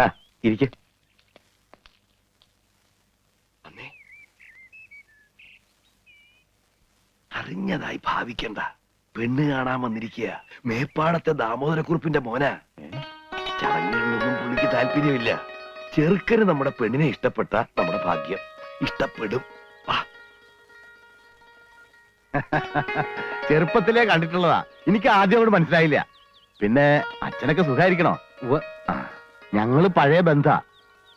ആ ഇരിക്ക. അറിഞ്ഞതായി ഭാവിക്കണ്ട. പെണ്ണ് കാണാൻ വന്നിരിക്കുക. മേപ്പാടത്തെ ദാമോദരക്കുറിപ്പിന്റെ മോന. ചടങ്ങുകളിലൊന്നും പുള്ളിക്ക് താല്പര്യമില്ല. ചെറുക്കന് നമ്മുടെ പെണ്ണിനെ ഇഷ്ടപ്പെട്ട നമ്മുടെ ഭാഗ്യം. ഇഷ്ടപ്പെടും. ചെറുപ്പത്തിലേ കണ്ടിട്ടുള്ളതാ. എനിക്ക് ആദ്യം അവിടെ മനസ്സിലായില്ല. പിന്നെ അച്ഛനൊക്കെ സുഖായിരിക്കണോ? ഞങ്ങൾ ഞങ്ങൾ പഴയ ബന്ധ.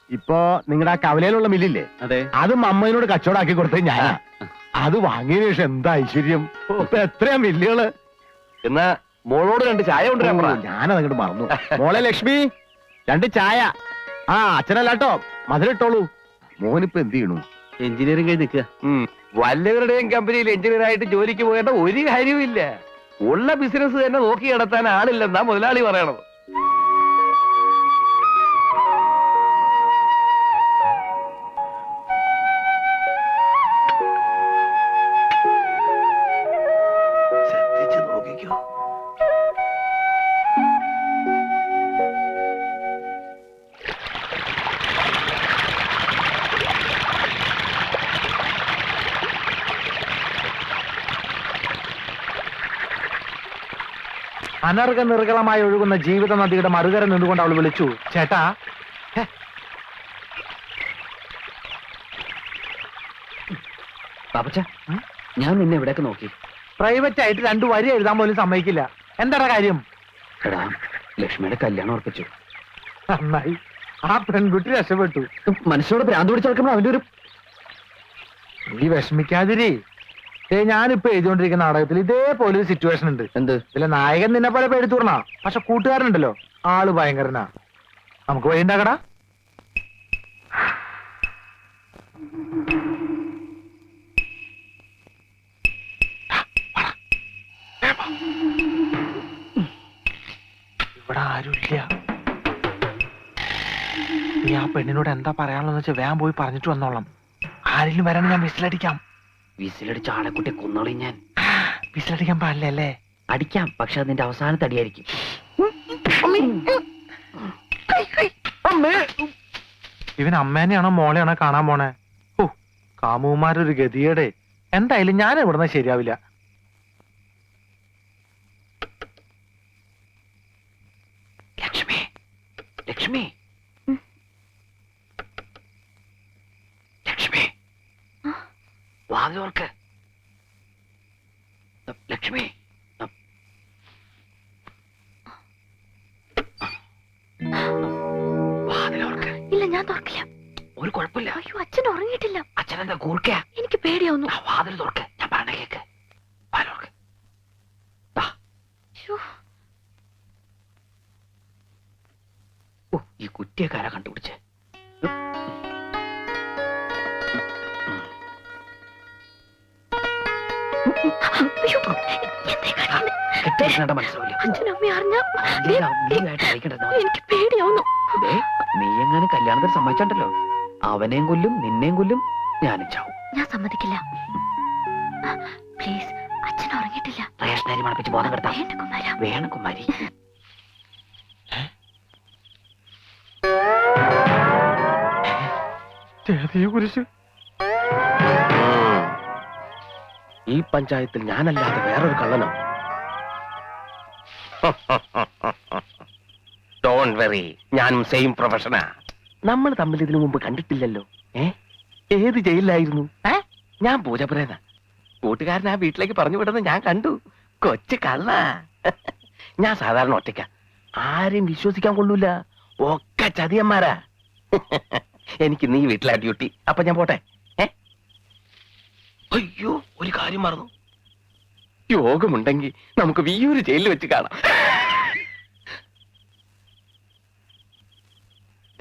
ഇപ്പോ നിങ്ങളുടെ ആ കവലയിലുള്ള മില്ലില്ലേ? അതെ. അത് മമ്മയിനോട് കച്ചവടാക്കി കൊടുത്തത് ഞാനാ. അത് വാങ്ങിയതിനു ശേഷം എന്താ ഐശ്വര്യം? ഇപ്പൊ എത്രയാ മില്ലുകൾ? എന്നാ മോളോട് രണ്ട് ചായ കൊണ്ടുവരാൻ പറ. ഞാനത് അങ്ങോട്ട് മറന്നു. മോളെ ലക്ഷ്മി രണ്ട് ചായ. ആ അച്ഛനല്ലാട്ടോ മധുരട്ടോളൂ മോനിപ്പോ എന്ത് ചെയ്യണു? എഞ്ചിനീയറിംഗ് കഴിഞ്ഞ് നിൽക്കുക. വല്ലവരുടെയും കമ്പനിയിൽ എഞ്ചിനീയർ ആയിട്ട് ജോലിക്ക് പോകേണ്ട ഒരു കാര്യവുമില്ല. ഉള്ള ബിസിനസ് തന്നെ നോക്കി നടത്താൻ ആളില്ലെന്നാ മുതലാളി പറയണത്. അനർഘ നിർഗളമായി ഒഴുകുന്ന ജീവിത നദിയുടെ മറുകര നിന്നുകൊണ്ട് അവൾ വിളിച്ചു ചേട്ടാ പാപ്പച്ച ഞാൻ നിന്നെ എവിടെയൊക്കെ നോക്കി. പ്രൈവറ്റ് ആയിട്ട് രണ്ടു വരി എഴുതാൻ പോലും സമ്മതിക്കില്ല. എന്താടാ കാര്യം? എടാ ലക്ഷ്മിയുടെ കല്യാണം ഉറപ്പിച്ചു. നന്നായി. ആ പെൺകുട്ടി രക്ഷപ്പെട്ടു. മനുഷ്യരോട് ഭ്രാന്ത് പിടിച്ച് അവന്റെ ഒരു നീ വിഷമിക്കാതിരി. ഞാനിപ്പോ എഴുതിക്കൊണ്ടിരിക്കുന്ന നാടകത്തിൽ ഇതേപോലെ ഒരു സിറ്റുവേഷൻ ഉണ്ട്. എന്ത്? ഇതിലെ നായകൻ നിന്നെ പോലെ പേടിത്തൂർണ പക്ഷെ കൂട്ടുകാരനുണ്ടല്ലോ. ആൾ ഭയങ്കരനാ. നമുക്ക് വഴി ഉണ്ടാക്കടാ. ഇവിടെ ആരുമില്ല. നീ ആ പെണ്ണിനോട് എന്താ പറയാനുള്ളതെന്ന് വെച്ചാൽ വേഗം പോയി പറഞ്ഞിട്ട് വന്നോളാം. ആരെങ്കിലും വരാൻ ഞാൻ വിസിലടിക്കാം. വിസിലടിച്ച ആളെക്കുട്ടി കുന്നളി ഞാൻ. വിസിലടിക്കാൻ പാടില്ല അല്ലേ? അടിക്കാം പക്ഷെ അതിന്റെ അവസാനത്തെ അടിയായിരിക്കും. ഇവൻ അമ്മേനെയാണോ മോളെയാണോ കാണാൻ പോണേ? ഓ കാമുമാരൊരു ഗതിയേടെ എന്തായാലും ഞാൻ ഇവിടുന്ന് ശരിയാവില്ല ലക്ഷ്മി ലക്ഷ്മി ലക്ഷ്മി വാതിലോർക്ക് ലക്ഷ്മി ഇല്ല ഞാൻ തുറക്കില്ല. ഒരു കുഴപ്പമില്ല. അയ്യോ അച്ഛൻ ഉറങ്ങിയിട്ടില്ല. അച്ഛനെന്താ കൂർക്ക എനിക്ക് പേടിയാവുന്നു. വാതിൽ തുറക്ക്. ഞാൻ പറഞ്ഞ കേക്ക്. ഓ ഈ കുറ്റിയക്കാരാ കണ്ടുപിടിച്ച്? എനിക്ക് പേടിയാവുന്നു. നീ എങ്ങനെ കല്യാണത്തിന് സമ്മതിച്ചോ അവനെയും കൊല്ലും നിന്നെയും കൊല്ലും ഞാനും ചാവും. ഞാൻ സമ്മതിക്കില്ല. പ്ലീസ് അച്ഛൻ ഉറങ്ങിയിട്ടില്ല. റേഷനരി മണപ്പിച്ച് ബോധം കെടുത്താം. വേണ്ട കുമാര. വേണം കുമാരി. കുരിശ്. ഈ പഞ്ചായത്തിൽ ഞാനല്ലാതെ വേറൊരു കള്ളനോ? ഡോണ്ട് വെറി ഞാനും സെയിം പ്രൊഫഷനാ നമ്മൾ തമ്മിൽ ഇതിനു മുമ്പ് കണ്ടിട്ടില്ലല്ലോ. ഏ? ഏത് ജയിലിലായിരുന്നു? ഏ? ഞാൻ പൂജപുരേന കൂട്ടുകാരൻ ആ വീട്ടിലേക്ക് പറഞ്ഞു വിടുന്നത് ഞാൻ കണ്ടു. കൊച്ചു കള്ള. ഞാൻ സാധാരണ ഒറ്റയ്ക്ക. ആരെയും വിശ്വസിക്കാൻ കൊള്ളൂല. ഒക്കെ ചതിയന്മാരാ. എനിക്ക് നീ വീട്ടിലാ ഡ്യൂട്ടി അപ്പൊ ഞാൻ പോട്ടെ. അയ്യോ ഒരു കാര്യം മറന്നു. യോഗമുണ്ടെങ്കിൽ നമുക്ക് വിയൂര് ജയിലിൽ വെച്ച് കാണാം.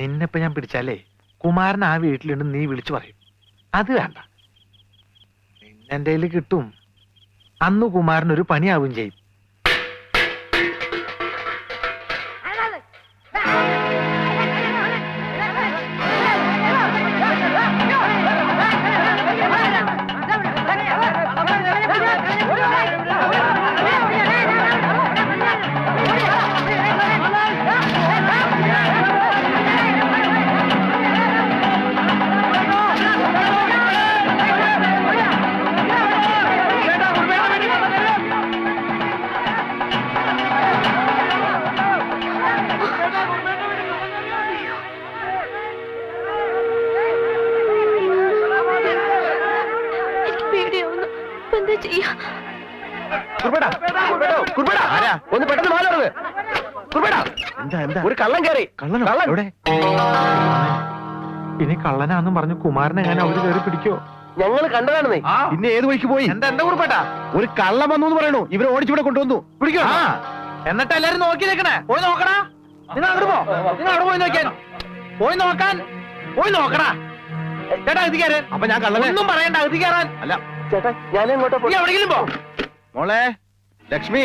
നിന്നെപ്പോ ഞാൻ പിടിച്ചാലേ കുമാരൻ ആ വീട്ടിലുണ്ട് നീ വിളിച്ചു പറയും. അത് വേണ്ട. നിന്നെന്റെ കയ്യിൽ കിട്ടും. അന്ന് കുമാരൻ ഒരു പണിയാവും ചെയ്യും. ഇനി കള്ളനാന്നും പറഞ്ഞു കുമാരനെ ഞാൻ അവർ കയറി പിടിക്കോ? ഞങ്ങൾ കണ്ടതാണെന്നേ. പിന്നെ ഏത് വഴിക്ക് പോയി? എന്താ എന്താ കുറിപ്പേട്ടാ? ഒരു കള്ളം വന്നു എന്ന് പറയണു. ഇവരെ ഓടിച്ചിവിടെ കൊണ്ടുവന്നു. പിടിക്കോ? എന്നിട്ട് എല്ലാരും നോക്കി നിൽക്കണേ. പോയി നോക്കണ നിങ്ങൾ അങ്ങോട്ട് പോ. നിങ്ങൾ അവിടെ പോയി നോക്കാൻ പോയി നോക്കാൻ. പോയി നോക്കണ ചേട്ടാ അകത്ത് അപ്പൊ ഞാൻ കള്ളൻ ഒന്നും പറയണ്ട അകത്ത് അല്ല. ചേട്ടാ ഞാൻ എങ്ങോട്ടാ നീ എവിടെയെങ്കിലും പോ. മോളെ ലക്ഷ്മി.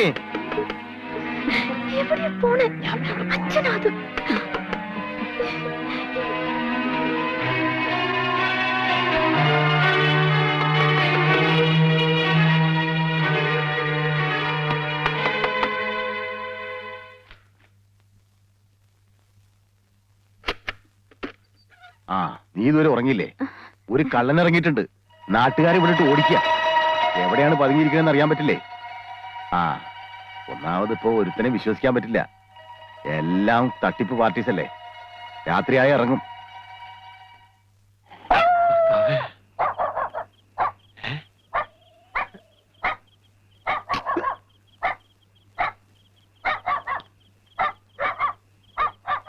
എവിടെ പോണേ? അച്ഛനാ അത് ആ നീ ഇതുവരെ ഉറങ്ങിയില്ലേ? ഒരു കള്ളൻ ഇറങ്ങിയിട്ടുണ്ട്. നാട്ടുകാരെ ഇവിടെ ഓടിക്കുക. എവിടെയാണ് പതുങ്ങിയിരിക്കുന്നതെന്ന് അറിയാൻ പറ്റില്ലേ? ആ ഒന്നാമത് ഇപ്പോ ഒരുത്തനെ വിശ്വസിക്കാൻ പറ്റില്ല. എല്ലാം തട്ടിപ്പ് പാർട്ടീസ് അല്ലേ? രാത്രിയായി ഇറങ്ങും.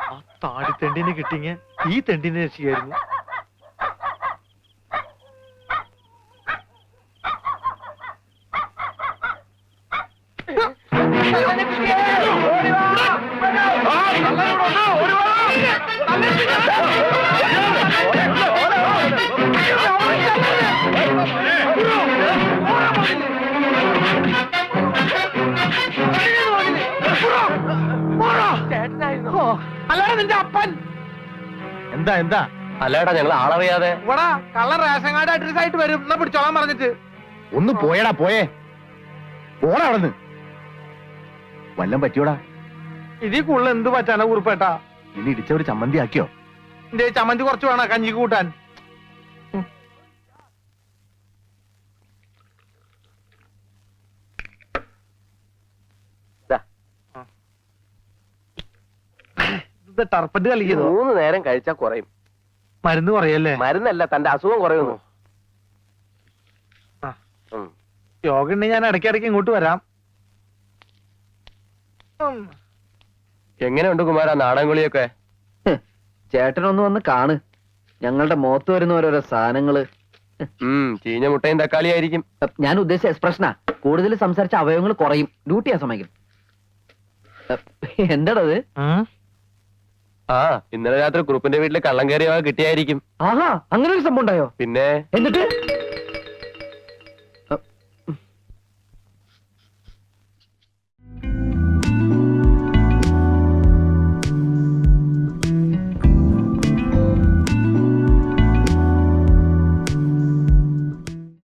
ആ താടി തെണ്ടിനെ കിട്ടിങ്ങ ഈ തെണ്ടിനെ രക്ഷിക്കായിരുന്നു. അല്ലാതെ നിന്റെ അപ്പൻ. എന്താ എന്താ? അല്ലേടാ ഞങ്ങൾ ആളറിയാതെ. ഇവിടെ കള്ളൻ റേഷൻ കാർഡ് അഡ്രസ് ആയിട്ട് വരും. എന്നാ പിടിച്ചോളാൻ പറഞ്ഞിട്ട്. ഒന്ന് പോയടാ പോയേ. പോടാ അവിടുന്ന്. വല്ലം പറ്റിയോടാ? ഇതിൽ കൂടുതൽ എന്ത് പറ്റാനാ കുറിപ്പേട്ടാ? ഇനി ഇടിച്ചവര് ചമ്മന്തി ആക്കിയോ? എന്റെ ചമ്മന്തി കുറച്ച് വേണം കഞ്ഞിക്ക് കൂട്ടാൻ. ടർപ്പറ്റ് കളിക്കുന്നു മൂന്ന് നേരം കഴിച്ചാൽ കുറയും. മരുന്ന് കുറയല്ലേ? മരുന്നല്ല തന്റെ അസുഖം കുറയുന്നു. യോഗ ഉണ്ടെങ്കിൽ ഞാൻ ഇടയ്ക്കിടയ്ക്ക് ഇങ്ങോട്ട് വരാം. എങ്ങനെയുണ്ട് കുമാര നാടൻകുളിയൊക്കെ? ചേട്ടനൊന്ന് വന്ന് കാണ്. ഞങ്ങളുടെ മുഖത്ത് വരുന്ന ഓരോരോ സാധനങ്ങൾ. ചീഞ്ഞ മുട്ടയും തക്കാളി ആയിരിക്കും. ഞാൻ ഉദ്ദേശിച്ച എക്സ്പ്രഷനാ. കൂടുതൽ സംസാരിച്ച അവയവങ്ങൾ കുറയും. ഡ്യൂട്ടിയാ സമയം. എന്താടത്. ആ. ഇന്നലെ രാത്രി കുറുപ്പിന്റെ വീട്ടിൽ കള്ളം കയറിയ കിട്ടിയായിരിക്കും. ആഹാ അങ്ങനെ ഒരു സംഭവം ഉണ്ടായോ? പിന്നെ? എന്നിട്ട്?